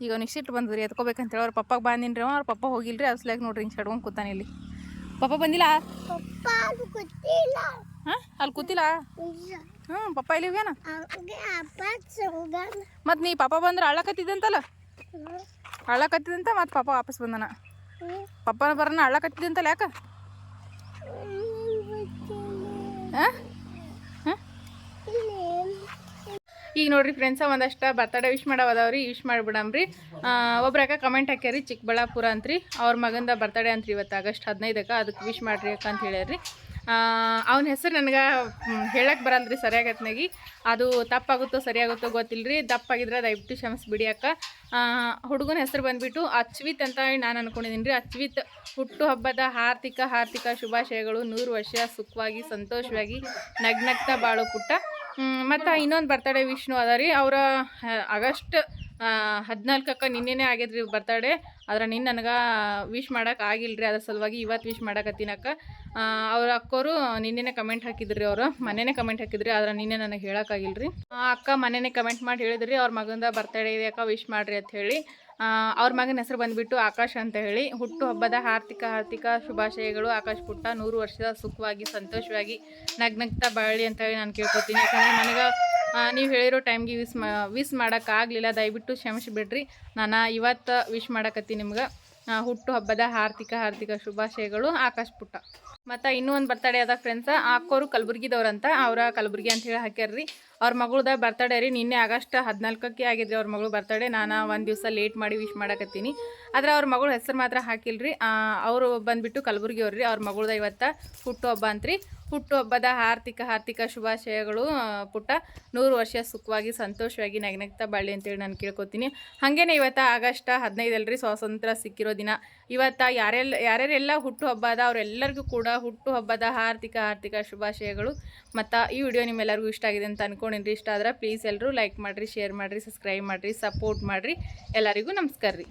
ಈಗ ಅವ್ನಿಗೆ ಸಿಟ್ಟು ಬಂದ್ರಿ ಎತ್ಕೋಬೇಕಂತೇಳಿ ಅವ್ರ ಪಪ್ಪಾಗ ಬಂದಿನಿ ರೀ ಅವ್ರ ಪಪ್ಪ ಹೋಗಿಲ್ರಿ ಅಸ್ಲಾಗ ನೋಡ್ರಿ ಹಿಂಗೆ ಸಡ್ಕೊಂಡು ಕೂತಾನೆ ಇಲ್ಲಿ ಪಪ್ಪ ಬಂದಿಲ್ಲ ಹಾಂ ಅಲ್ಲಿ ಕೂತಿಲ್ಲ ಹ್ಞೂ ಪಪ್ಪ ಇಲ್ಲಿ ಹೋಗ್ಯಾನ ಮತ್ತು ನೀ ಪಾಪ ಬಂದ್ರೆ ಅಳ್ಳಕತ್ತಿದ್ದಂತಲ್ಲ ಅಳ್ಳಕತ್ತಿದಂತ ಮತ್ತು ಪಾಪ ವಾಪಸ್ ಬಂದನ ಪಪ್ಪನ ಬರೋಣ ಅಳ್ಳಕತ್ತಿದ್ದಂತಲ್ಲ ಯಾಕೆ ಹಾಂ ಈಗ ನೋಡ್ರಿ ಫ್ರೆಂಡ್ಸ ಒಂದಷ್ಟು ಬರ್ತಡೇ ವಿಶ್ ಮಾಡೋ ಅದಾವ್ರಿ ವಿಶ್ ಮಾಡಿಬಿಡಮ್ರಿ. ಒಬ್ರು ಯಾಕೆ ಕಮೆಂಟ್ ಹಾಕ್ಯಾರಿ, ಚಿಕ್ಕಬಳ್ಳಾಪುರ ಅಂತ್ರಿ. ಅವ್ರ ಮಗಂದ ಬರ್ತಡೇ ಅಂತ್ರಿ ಇವತ್ತು, ಆಗಸ್ಟ್ ಹದಿನೈದಕ್ಕೆ ಅದಕ್ಕೆ ವಿಶ್ ಮಾಡ್ರಿ ಅಕ್ಕ ಅಂತ ಹೇಳ್ಯಾರಿ ಅವನ ಹೆಸರು ನನಗೆ ಹೇಳಕ್ಕೆ ಬರಲ್ರಿ ಸರಿಯಾಗತ್ನಾಗಿ. ಅದು ತಪ್ಪಾಗುತ್ತೋ ಸರಿಯಾಗುತ್ತೋ ಗೊತ್ತಿಲ್ಲ ರೀ ದಪ್ಪಾಗಿದ್ರೆ ದಯವಿಟ್ಟು ಕ್ಷಮಿಸ್ಬಿಡಿ ಅಕ್ಕ. ಹುಡುಗನ ಹೆಸರು ಬಂದುಬಿಟ್ಟು ಅಚ್ವಿತ್ ಅಂತ ನಾನು ಅನ್ಕೊಂಡಿದ್ದೀನಿ ರೀ ಅಚ್ವಿತ್ ಹುಟ್ಟು ಹಬ್ಬದ ಆರ್ಥಿಕ ಹಾರ್ದಿಕ ಶುಭಾಶಯಗಳು. ನೂರು ವರ್ಷ ಸುಖವಾಗಿ, ಸಂತೋಷವಾಗಿ, ನಗ್ನಗ್ತಾ ಬಾಳು ಪುಟ್ಟ. ಮತ್ತು ಇನ್ನೊಂದು ಬರ್ತಡೇ ವಿಷ್ಣು ಅದ ರೀ. ಅವರ ಆಗಸ್ಟ್ ಹದಿನಾಲ್ಕಕ್ಕೆ ನಿನ್ನೆನೇ ಆಗ್ಯದ್ರಿ ಬರ್ತಡೇ. ಆದ್ರೆ ನಿನ್ನ ನನಗೆ ವಿಶ್ ಮಾಡೋಕೆ ಆಗಿಲ್ಲ ರೀ ಅದ್ರ ಸಲುವಾಗಿ ಇವತ್ತು ವಿಶ್ ಮಾಡಕತ್ತೀನಕ್ಕ. ಅವ್ರ ಅಕ್ಕೋರು ನಿನ್ನೆನೇ ಕಮೆಂಟ್ ಹಾಕಿದ್ರಿ ಅವರು. ಮನೆನೇ ಕಮೆಂಟ್ ಹಾಕಿದ್ರಿ. ಆದ್ರೆ ನಿನ್ನೆ ನನಗೆ ಹೇಳೋಕ್ಕಾಗಿಲ್ಲ ರೀ ಅಕ್ಕ ಮನೆನೇ ಕಮೆಂಟ್ ಮಾಡಿ ಹೇಳಿದ್ರಿ. ಅವ್ರ ಮಗಂದ ಬರ್ತಡೇ ಇದೆ ಅಕ್ಕ ವಿಶ್ ಮಾಡಿರಿ ಅಂತ ಹೇಳಿ. ಅವ್ರ ಮಗನ ಹೆಸರು ಬಂದ್ಬಿಟ್ಟು ಆಕಾಶ್ ಅಂತ ಹೇಳಿ. ಹುಟ್ಟು ಹಬ್ಬದ ಹಾರ್ದಿಕ ಹಾರ್ದಿಕ ಶುಭಾಶಯಗಳು ಆಕಾಶ್ ಪುಟ್ಟ. ನೂರು ವರ್ಷದ ಸುಖವಾಗಿ, ಸಂತೋಷವಾಗಿ ನಗ್ನಗ್ತಾ ಬಾಳಿ ಅಂತ ಹೇಳಿ ನಾನು ಕೇಳ್ಕೊತೀನಿ. ಯಾಕಂದರೆ ನನಗೆ ನೀವು ಹೇಳಿರೋ ಟೈಮ್ಗೆ ವಿಸ್ ಮಾ ವಿಸ್ ಮಾಡೋಕ್ಕಾಗಲಿಲ್ಲ ದಯವಿಟ್ಟು ಕ್ಷಮಿಸಿಬಿಡ್ರಿ. ನಾನು ಇವತ್ತು ವಿಶ್ ಮಾಡಕತ್ತೀನಿ ನಿಮ್ಗೆ. ಹುಟ್ಟು ಹಬ್ಬದ ಹಾರ್ದಿಕ ಹಾರ್ದಿಕ ಶುಭಾಶಯಗಳು ಆಕಾಶ್ ಪುಟ್ಟ. ಮತ್ತು ಇನ್ನೂ ಒಂದು ಬರ್ತಡೇ ಅದ ಫ್ರೆಂಡ್ಸ ಅಕ್ಕೋರು ಕಲಬುರ್ಗಿದವ್ರಂತ. ಅವರ ಕಲಬುರ್ಗಿ ಅಂತ ಹೇಳಿ ಹಾಕ್ಯಾರ್ರಿ. ಅವ್ರ ಮಗಳದ ಬರ್ತಡೇ ರೀ ನಿನ್ನೆ ಆಗಸ್ಟ್ ಹದಿನಾಲ್ಕಕ್ಕೆ ಆಗಿದ್ರಿ ಅವ್ರ ಮಗಳು ಬರ್ತಡೇ ನಾನು ಒಂದು ದಿವಸ ಲೇಟ್ ಮಾಡಿ ವಿಶ್ ಮಾಡಕತ್ತೀನಿ. ಆದರೆ ಅವ್ರ ಮಗಳ ಹೆಸರು ಮಾತ್ರ ಹಾಕಿಲ್ರಿ. ಅವರು ಬಂದುಬಿಟ್ಟು ಕಲಬುರ್ಗಿ ಅವ್ರಿ ಅವ್ರ ಮಗಳದ ಇವತ್ತು ಹುಟ್ಟು ಹಬ್ಬ ಅಂತ್ರಿ. ಹುಟ್ಟು ಹಬ್ಬದ ಆರ್ಥಿಕ ಹಾರ್ದಿಕ ಶುಭಾಶಯಗಳು ಪುಟ್ಟ. ನೂರು ವರ್ಷ ಸುಖವಾಗಿ, ಸಂತೋಷವಾಗಿ ನಗನಗ್ತಾ ಬಳ್ಳಿ ಅಂತೇಳಿ ನಾನು ಕೇಳ್ಕೊತೀನಿ. ಹಾಗೇನೆ ಇವತ್ತು ಆಗಸ್ಟ್ ಹದಿನೈದಲ್ರಿ ಸ್ವಾತಂತ್ರ್ಯ ಸಿಕ್ಕಿರೋ ದಿನ. ಇವತ್ತು ಯಾರೆಲ್ಲ, ಯಾರ್ಯಾರೆಲ್ಲ ಹುಟ್ಟು ಹಬ್ಬ ಅದ ಅವರೆಲ್ಲರಿಗೂ ಕೂಡ ಹುಟ್ಟು ಹಬ್ಬದ ಹಾರ್ದಿಕ ಆರ್ಥಿಕ ಶುಭಾಶಯಗಳು. ಮತ್ತು ಈ ವಿಡಿಯೋ ನಿಮ್ಮೆಲ್ಲರಿಗೂ ಇಷ್ಟ ಆಗಿದೆ ಅಂತ ಅನ್ಕೊಂಡಿನ್ರಿ, ಇಷ್ಟ ಆದ್ರೆ ಪ್ಲೀಸ್ ಎಲ್ಲರೂ ಲೈಕ್ ಮಾಡಿರಿ ಶೇರ್ ಮಾಡಿರಿ ಸಬ್ಸ್ಕ್ರೈಬ್ ಮಾಡಿರಿ ಸಪೋರ್ಟ್ ಮಾಡಿರಿ. ಎಲ್ಲರಿಗೂ ನಮಸ್ಕಾರ ರೀ